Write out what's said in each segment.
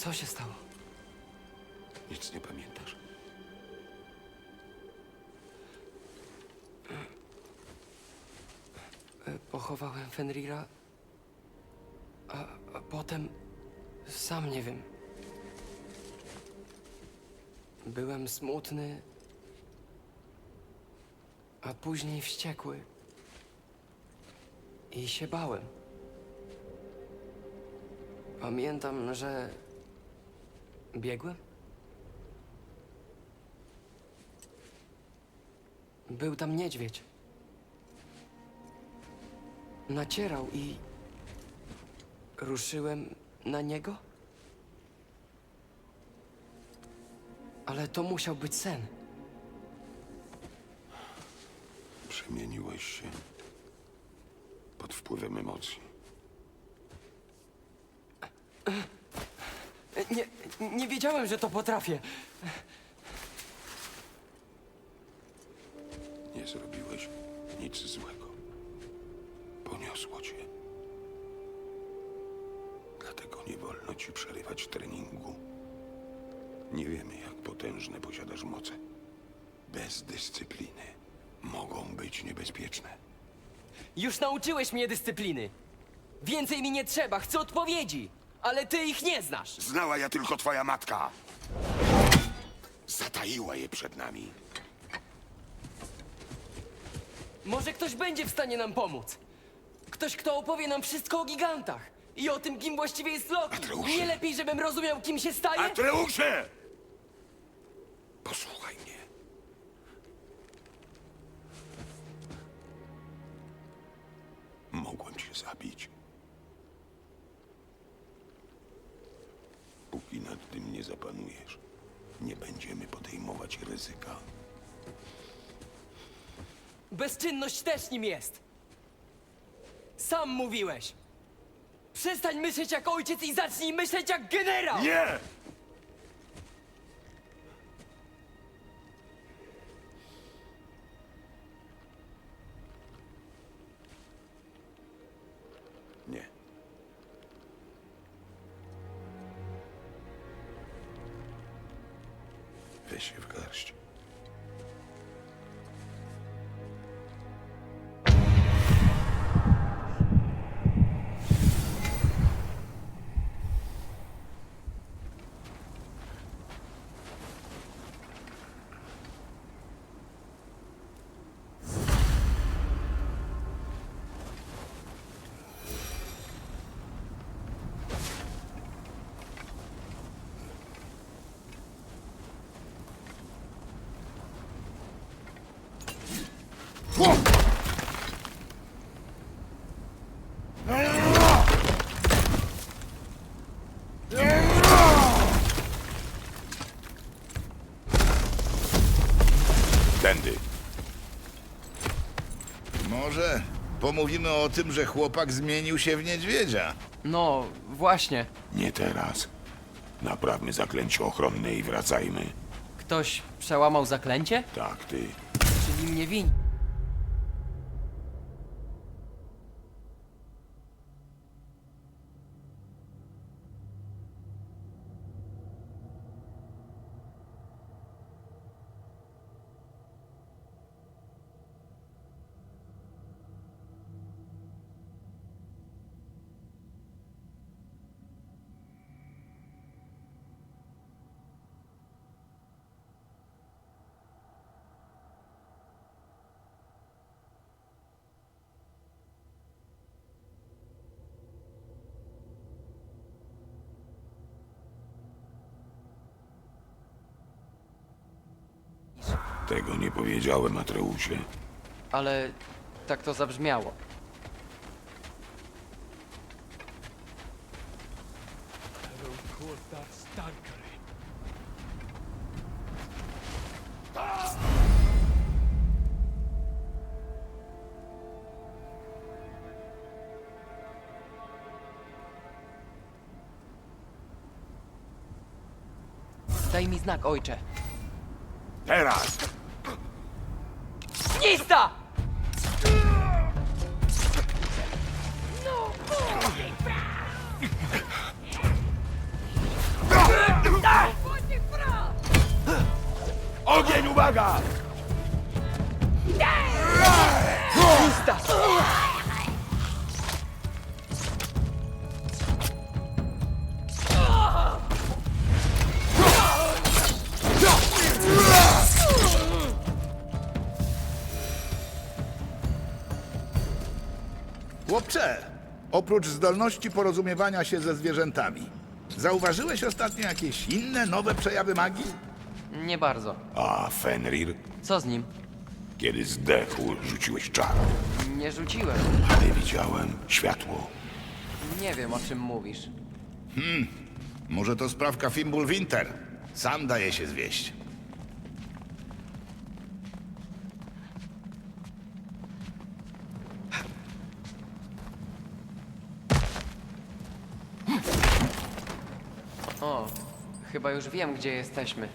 Co się stało? Nic nie pamiętasz? E, Pochowałem Fenrira, a, a potem sam nie wiem. Byłem smutny, a później wściekły. I się bałem. Pamiętam, że biegłem. Był tam niedźwiedź. Nacierał i ruszyłem na niego? Ale to musiał być sen. Przemieniłeś się pod wpływem emocji. Nie, nie wiedziałem, że to potrafię. Nie zrobiłeś nic złego. Poniosło cię. Dlatego nie wolno ci przerywać treningu. Nie wiemy, jak potężne posiadasz moce. Bez dyscypliny mogą być niebezpieczne. Już nauczyłeś mnie dyscypliny. Więcej mi nie trzeba, chcę odpowiedzi. Ale ty ich nie znasz. Znała ja tylko twoja matka. Zataiła je przed nami. Może ktoś będzie w stanie nam pomóc. Ktoś, kto opowie nam wszystko o gigantach. I o tym, kim właściwie jest Loki. Atreusie. Nie lepiej, żebym rozumiał, kim się staje? Atreusie! Posłuchaj mnie. Mogłem cię zabić. Nad tym nie zapanujesz, nie będziemy podejmować ryzyka. Bezczynność też nim jest. Sam mówiłeś. Przestań myśleć jak ojciec i zacznij myśleć jak generał! Nie! Weź się Tędy. Może pomówimy o tym, że chłopak zmienił się w niedźwiedzia. No, właśnie. Nie teraz. Naprawmy zaklęcie ochronne i wracajmy. Ktoś przełamał zaklęcie? Tak, ty. Czyli mnie wini. Tego nie powiedziałem, Atreusie. Ale tak to zabrzmiało. Daj mi znak, ojcze. Teraz! Zajebista! Ogień, uwaga! Zajebista! Chłopcze, oprócz zdolności porozumiewania się ze zwierzętami, zauważyłeś ostatnio jakieś inne, nowe przejawy magii? Nie bardzo. A Fenrir, Co z nim? kiedy zdechł, rzuciłeś czar. Nie rzuciłem. Ale widziałem światło. Nie wiem, o czym mówisz. Może to sprawka Fimbul Winter. Sam daje się zwieść. O, chyba już wiem, gdzie jesteśmy.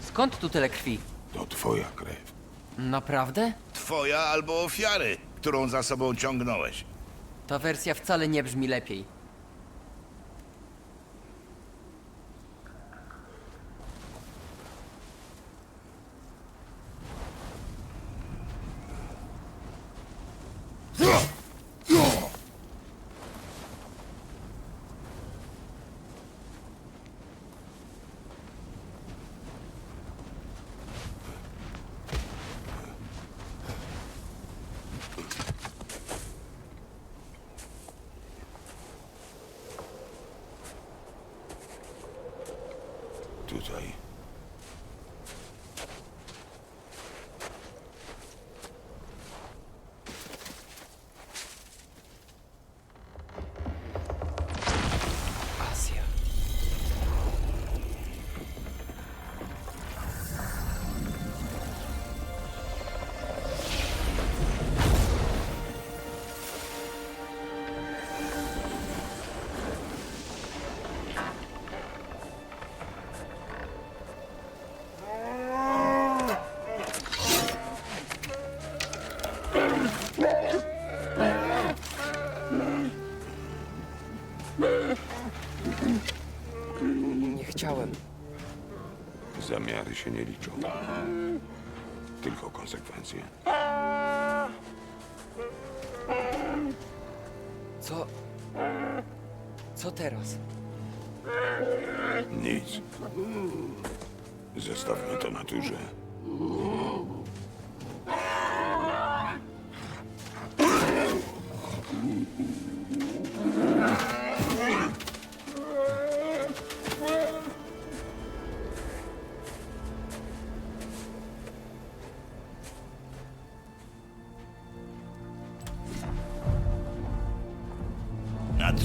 Skąd tu tyle krwi? To twoja krew. Naprawdę? Twoja albo ofiary, którą za sobą ciągnąłeś. Ta wersja wcale nie brzmi lepiej. ahí. Zamiary się nie liczą. Tylko konsekwencje. Co? Co teraz? Nic. Zostawmy to naturze.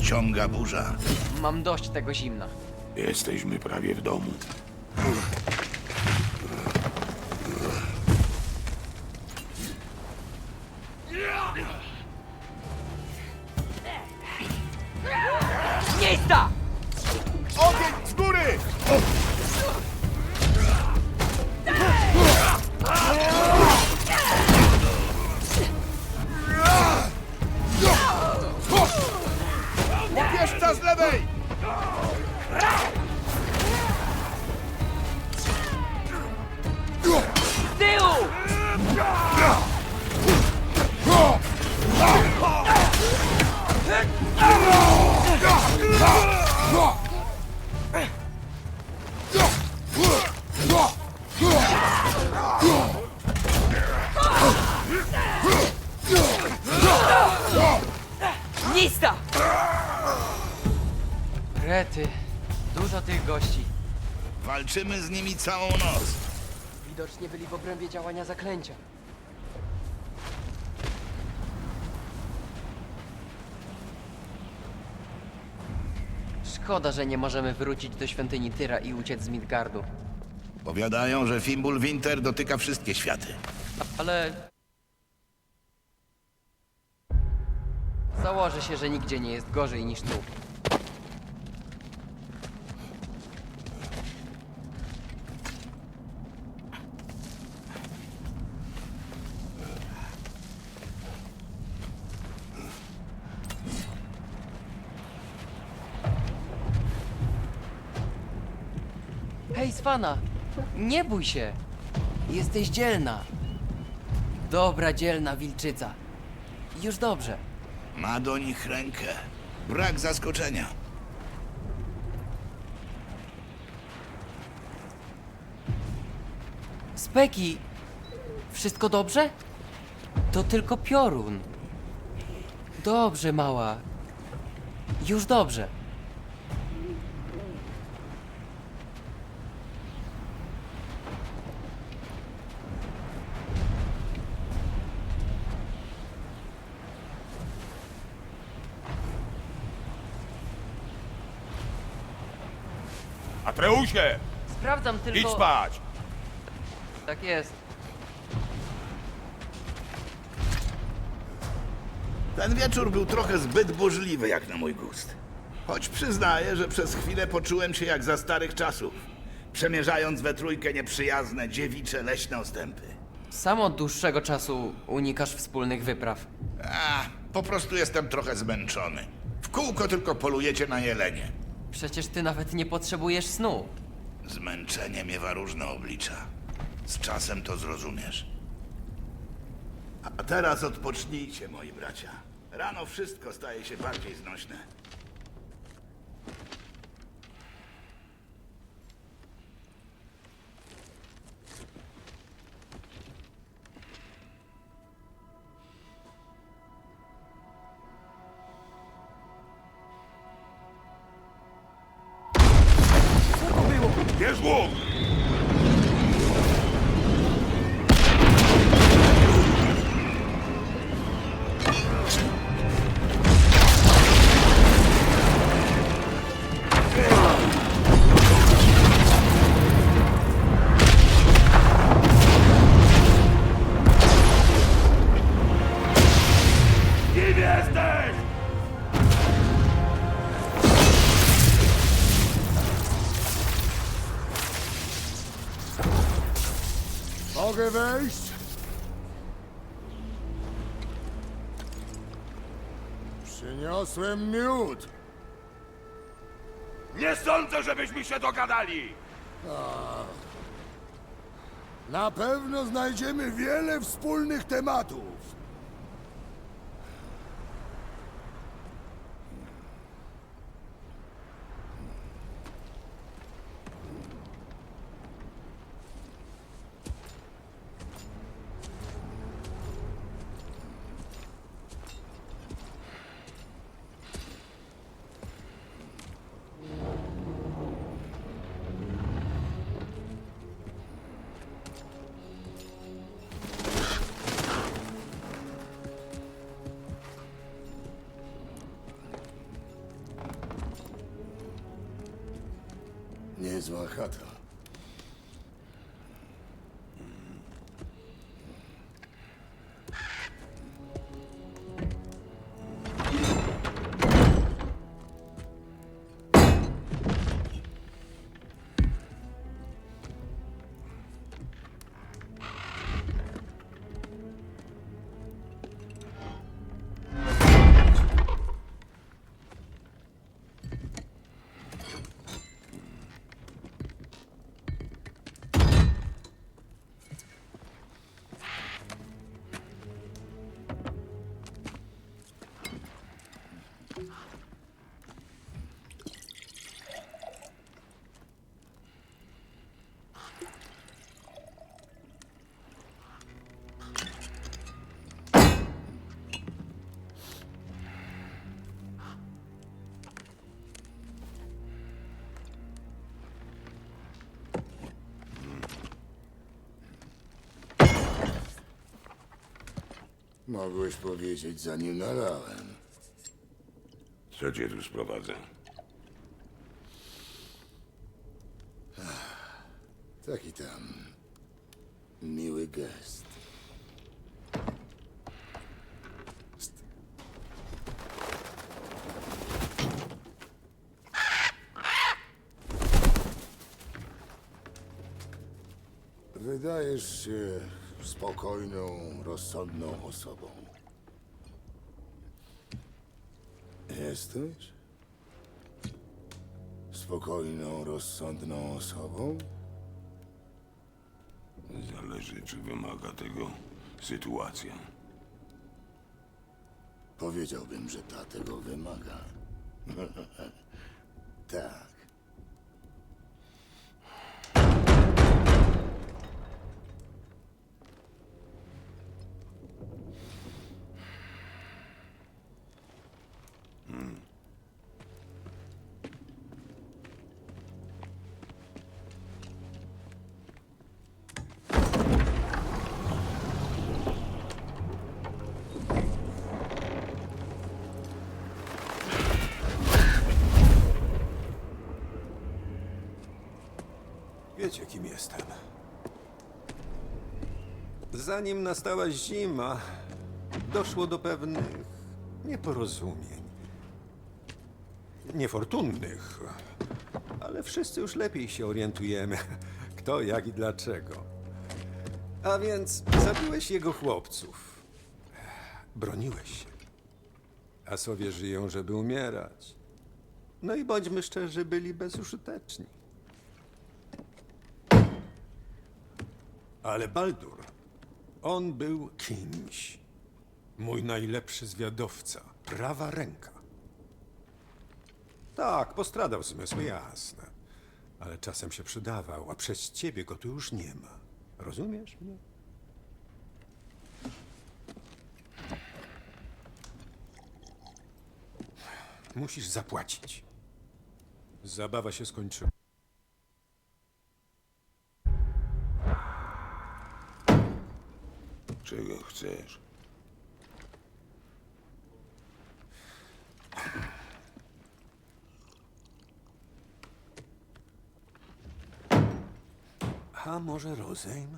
Nadciąga burza. Mam dość tego zimna. Jesteśmy prawie w domu. Lista! Rety, dużo tych gości. Walczymy z nimi całą noc. Widocznie byli w obrębie działania zaklęcia. Szkoda, że nie możemy wrócić do świątyni Tyra i uciec z Midgardu. Powiadają, że Fimbul Winter dotyka wszystkie światy. Ale... Założę się, że nigdzie nie jest gorzej niż tu. Hej, Swana! Nie bój się! Jesteś dzielna. Dobra, dzielna wilczyca. Już dobrze. Ma do nich rękę. Brak zaskoczenia. Speki, Wszystko dobrze? To tylko piorun. Dobrze, mała. Już dobrze. Sprawdzam tylko... idź spać! Tak jest. Ten wieczór był trochę zbyt burzliwy jak na mój gust. Choć przyznaję, że przez chwilę poczułem się jak za starych czasów, przemierzając we trójkę nieprzyjazne, dziewicze, leśne ostępy. Sam od dłuższego czasu unikasz wspólnych wypraw. A, po prostu jestem trochę zmęczony. W kółko tylko polujecie na jelenie. Przecież ty nawet nie potrzebujesz snu. Zmęczenie miewa różne oblicza. Z czasem to zrozumiesz. A teraz odpocznijcie, moi bracia. Rano wszystko staje się bardziej znośne. Było? Mogę wejść? Przyniosłem miód. Nie sądzę, żebyśmy się dogadali! Na pewno znajdziemy wiele wspólnych tematów. звахата. Mogłeś powiedzieć, zanim nalałem. Co cię tu sprowadza? Taki tam miły gest. Wydajesz się spokojną, rozsądną osobą. Jesteś? Spokojną, rozsądną osobą? Zależy, czy wymaga tego sytuacja. Powiedziałbym, że ta tego wymaga. tak. Wiecie, kim jestem. Zanim nastała zima, doszło do pewnych nieporozumień. Niefortunnych, ale wszyscy już lepiej się orientujemy, kto, jak i dlaczego. A więc zabiłeś jego chłopców. Broniłeś się. A sobie żyją, żeby umierać. No i bądźmy szczerzy, byli bezużyteczni. Ale Baldur, on był kimś. Mój najlepszy zwiadowca, prawa ręka. Tak, postradał zmysły, jasne. Ale czasem się przydawał, a przez ciebie go tu już nie ma. Rozumiesz mnie? Musisz zapłacić. Zabawa się skończyła. Chcesz? A może rozejm?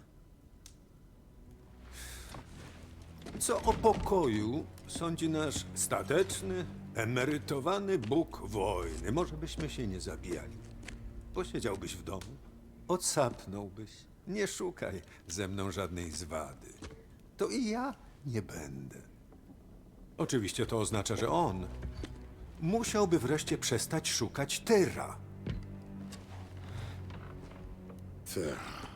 Co o pokoju sądzi nasz stateczny, emerytowany Bóg wojny? Może byśmy się nie zabijali. Posiedziałbyś w domu, odsapnąłbyś. Nie szukaj ze mną żadnej zwady. To i ja nie będę. Oczywiście to oznacza, że on musiałby wreszcie przestać szukać Tyra. Tak.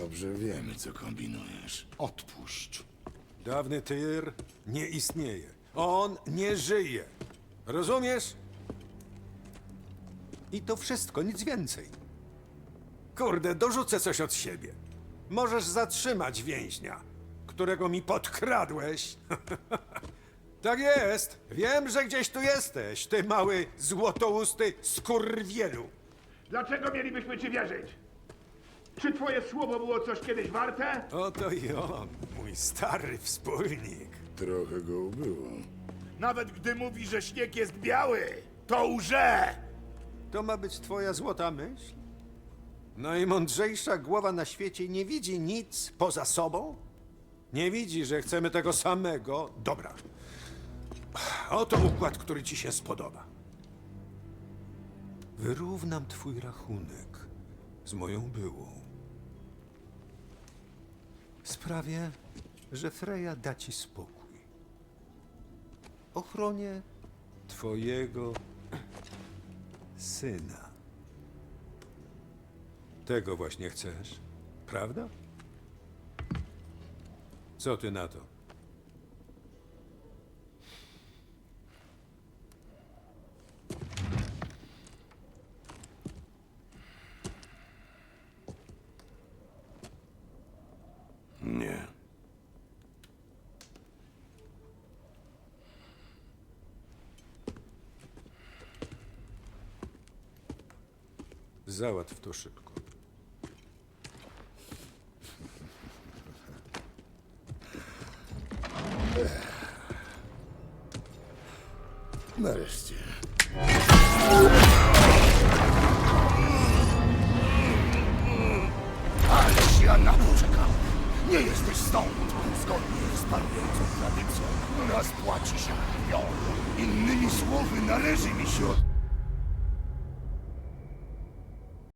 Dobrze wiemy, co kombinujesz. Odpuść. Dawny Tyr nie istnieje. On nie żyje. Rozumiesz? I to wszystko, nic więcej. Kurde, dorzucę coś od siebie. Możesz zatrzymać więźnia, którego mi podkradłeś. tak jest. Wiem, że gdzieś tu jesteś, ty mały złotousty skurwielu. Dlaczego mielibyśmy ci wierzyć? Czy twoje słowo było coś kiedyś warte? Oto i on, mój stary wspólnik. Trochę go ubyło. Nawet gdy mówi, że śnieg jest biały, to łże! To ma być twoja złota myśl? Najmądrzejsza głowa na świecie nie widzi nic poza sobą? Nie widzi, że chcemy tego samego? Dobra. Oto układ, który ci się spodoba. Wyrównam twój rachunek z moją byłą. Sprawię, że Freja da ci spokój. Ochronię twojego syna. Tego właśnie chcesz, prawda? Co ty na to? Nie. Załatw to szybko. yapmıyoruz.